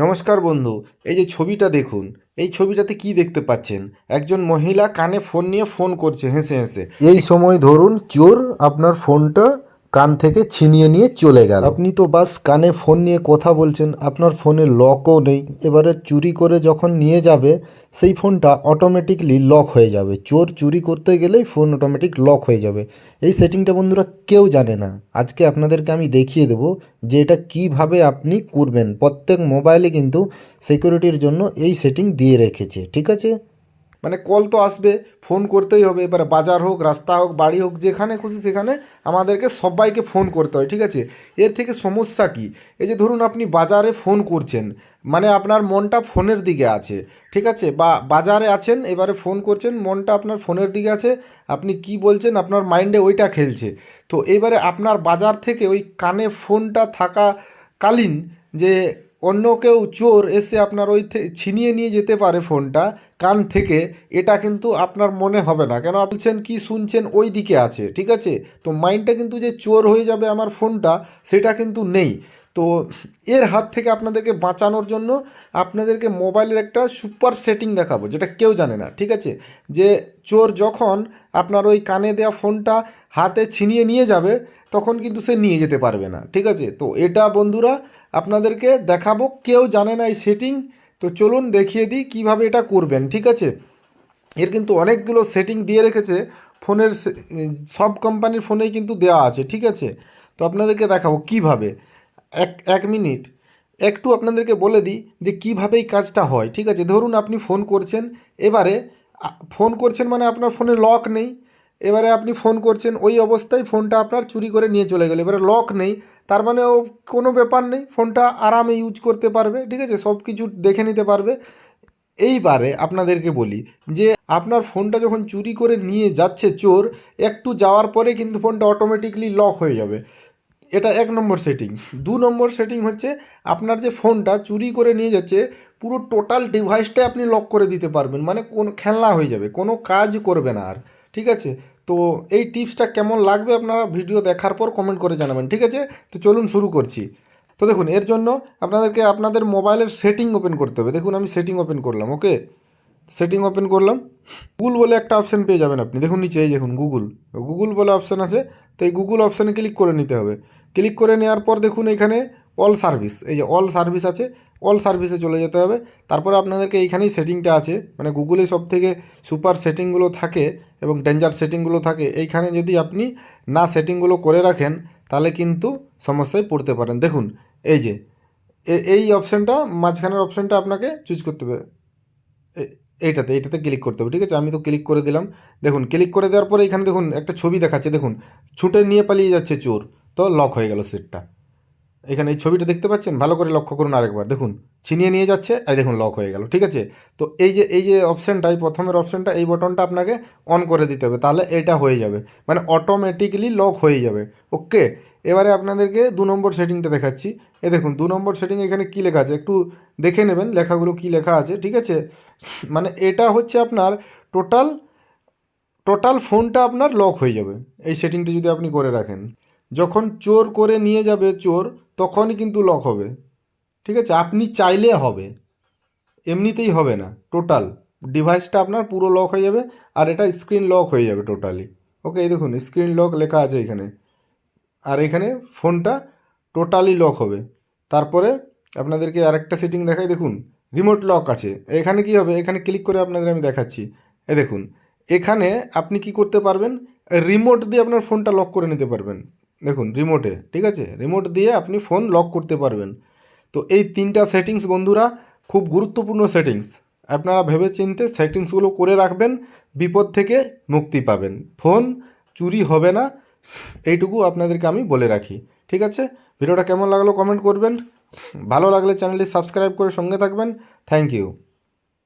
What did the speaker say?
নমস্কার বন্ধু, এই যে ছবিটা দেখুন, এই ছবিটাতে কি দেখতে পাচ্ছেন? একজন মহিলা কানে ফোন নিয়ে ফোন করছে হেসে হেসে। এই সময় ধরুন, চোর আপনার ফোনটা কান থেকে ছিনিয়ে নিয়ে চলে গেল। আপনি তো বাস কানে ফোন নিয়ে কথা বলছেন, আপনার ফোনে লকও নেই। এবারে চুরি করে যখন নিয়ে যাবে, সেই ফোনটা অটোমেটিকলি লক হয়ে যাবে। চোর চুরি করতে গেলেই ফোন অটোমেটিক লক হয়ে যাবে। এই সেটিংটা বন্ধুরা কেউ জানে না। আজকে আপনাদেরকে আমি দেখিয়ে দেবো যে এটা কীভাবে আপনি করবেন। প্রত্যেক মোবাইলে কিন্তু সিকিউরিটির জন্য এই সেটিং দিয়ে রেখেছে। ঠিক আছে? মানে কল তো আসবে, ফোন করতেই হবে, এবার বাজার হোক, রাস্তা হোক, বাড়ি হোক, যেখানে খুশি সেখানে আমাদেরকে সবাইকে ফোন করতে হয়, ঠিক আছে? এর থেকে সমস্যা কি? এই যে ধরুন আপনি বাজারে ফোন করছেন মানে আপনার মনটা ফোনের দিকে আছে, ঠিক আছে? বা বাজারে আছেন, এবারে ফোন করছেন, মনটা আপনার ফোনের দিকে আছে, আপনি কি বলছেন, আপনার মাইন্ডে ওইটা খেলছে। তো এবারে আপনার বাজার থেকে ওই কানে ফোনটা থাকাকালীন যে অন্য কেউ চোর এসে আপনার ওই ছিনিয়ে নিয়ে যেতে পারে ফোনটা, কান থেকে, এটা কিন্তু আপনার মনে হবে না। কেন বলছেন, কি শুনছেন, ওই দিকে আছে, ঠিক আছে? তো মাইন্ডটা কিন্তু যে চোর হয়ে যাবে আমার ফোনটা, সেটা কিন্তু নেই। তো এর হাত থেকে আপনাদেরকে বাঁচানোর জন্য আপনাদেরকে মোবাইলের একটা সুপার সেটিং দেখাবো, যেটা কেউ জানে না, ঠিক আছে? যে চোর যখন আপনার ওই কানে দেওয়া ফোনটা হাতে ছিনিয়ে নিয়ে যাবে, তখন কিন্তু সে নিয়ে যেতে পারবে না, ঠিক আছে? তো এটা বন্ধুরা আপনাদেরকে দেখাবো, কেউ জানে না এই সেটিং, তো চলুন দেখিয়ে দিই কীভাবে এটা করবেন, ঠিক আছে? এর কিন্তু অনেকগুলো সেটিং দিয়ে রেখেছে, ফোনের সব কোম্পানির ফোনেই কিন্তু দেওয়া আছে, ঠিক আছে? তো আপনাদেরকে দেখাবো কীভাবে। এক এক মিনিট। একটু আপনাদেরকে বলে দিই যে কীভাবে এই কাজটা হয়, ঠিক আছে? ধরুন আপনি ফোন করছেন, এবারে ফোন করছেন মানে আপনার ফোনে লক নেই। এবারে আপনি ফোন করছেন, ওই অবস্থায় ফোনটা আপনার চুরি করে নিয়ে চলে গেল। এবারে লক নেই, তার মানে ও কোনো ব্যাপার নেই, ফোনটা আরামে ইউজ করতে পারবে, ঠিক আছে? সব কিছু দেখে নিতে পারবে। এইবারে আপনাদেরকে বলি যে আপনার ফোনটা যখন চুরি করে নিয়ে যাচ্ছে চোর, একটু যাওয়ার পরে কিন্তু ফোনটা অটোমেটিকলি লক হয়ে যাবে। এটা এক নম্বর সেটিং দু নম্বর সেটিং হচ্ছে আপনার যে ফোনটা চুরি করে নিয়ে যাচ্ছে, পুরো টোটাল ডিভাইসটাই আপনি লক করে দিতে পারবেন। মানে কোন খেলনা হয়ে যাবে, কোনো কাজ করবে না আর। ঠিক আছে? তো এই টিপসটা কেমন লাগবে আপনারা ভিডিও দেখার পর কমেন্ট করে জানাবেন। ঠিক আছে? তো চলুন শুরু করছি। তো দেখুন, এর জন্য আপনাদেরকে আপনাদের মোবাইলের সেটিং ওপেন করতে হবে। দেখুন, আমি সেটিং ওপেন করলাম ওকে সেটিং ওপেন করলাম। গুগল বলে একটা অপশান পেয়ে যাবেন আপনি। দেখুন, নিচে এই দেখুন গুগল গুগল বলে অপশান আছে। তো এই গুগল অপশানে ক্লিক করে নিতে হবে। ক্লিক করে নেওয়ার পর দেখুন এখানে অল সার্ভিস এই যে অল সার্ভিস আছে অল সার্ভিসে চলে যেতে হবে। তারপরে আপনাদেরকে এইখানেই সেটিংটা আছে মানে গুগলে সব থেকে সুপার সেটিংগুলো থাকে এবং ডেঞ্জার সেটিংগুলো থাকে, এইখানে যদি আপনি না সেটিংগুলো করে রাখেন, তাহলে কিন্তু সমস্যায় পড়তে পারেন। দেখুন, এই যে এই অপশানটা মাঝখানের অপশানটা আপনাকে চুজ করতে হবে। এইটাতে এইটাতে ক্লিক করতে হবে, ঠিক আছে? আমি তো ক্লিক করে দিলাম। দেখুন ক্লিক করে দেওয়ার পরে এখানে দেখুন, একটা ছবি দেখাচ্ছে। দেখুন, ছুটে নিয়ে পালিয়ে যাচ্ছে চোর। তো লক হয়ে গেল সেটটা এখানে এই ছবিটা দেখতে পাচ্ছেন? ভালো করে লক্ষ্য করুন আরেকবার। দেখুন, ছিনিয়ে নিয়ে যাচ্ছে আর দেখুন লক হয়ে গেল, ঠিক আছে? তো এই যে এই যে অপশানটা এই প্রথমের অপশানটা এই বটনটা আপনাকে অন করে দিতে হবে, তাহলে এটা হয়ে যাবে। মানে অটোমেটিকলি লক হয়ে যাবে ওকে এবারে আপনাদেরকে দু নম্বর সেটিংটা দেখাচ্ছি। এ দেখুন, দু নম্বর সেটিং এখানে কী লেখা আছে? একটু দেখে নেবেন, লেখাগুলো কী লেখা আছে, ঠিক আছে? মানে এটা হচ্ছে আপনার টোটাল টোটাল ফোনটা আপনার লক হয়ে যাবে, এই সেটিংটা যদি আপনি করে রাখেন। যখন চোর করে নিয়ে যাবে চোর, তখনই কিন্তু লক হবে। ঠিক আছে? আপনি চাইলে হবে। এমনিতেই হবে না। টোটাল ডিভাইসটা আপনার পুরো লক হয়ে যাবে আর এটা স্ক্রিন লক হয়ে যাবে টোটালি ওকে এই দেখুন স্ক্রিন লক লেখা আছে এখানে। আর এখানে ফোনটা টোটালি লক হবে। তারপরে আপনাদেরকে আরেকটা সেটিং দেখাই, দেখুন রিমোট লক আছে। এখানে কি হবে? এখানে ক্লিক করে আপনাদের আমি দেখাচ্ছি। এ দেখুন, এখানে আপনি কি করতে পারবেন? রিমোট দিয়ে আপনার ফোনটা লক করে নিতে পারবেন। দেখুন রিমোটে ঠিক আছে? রিমোট দিয়ে আপনি ফোন লক করতে পারবেন। তো এই তিনটা সেটিংস বন্ধুরা, খুব গুরুত্বপূর্ণ সেটিংস আপনারা ভেবে চিনতে সেটিংসগুলো করে রাখবেন, বিপদ থেকে মুক্তি পাবেন। ফোন চুরি হবে না, এইটুকু আপনাদেরকে আমি বলে রাখি, ঠিক আছে? ভিডিওটা কেমন লাগল কমেন্ট করবেন। ভালো লাগলে চ্যানেলটি সাবস্ক্রাইব করে সঙ্গে থাকবেন। Thank you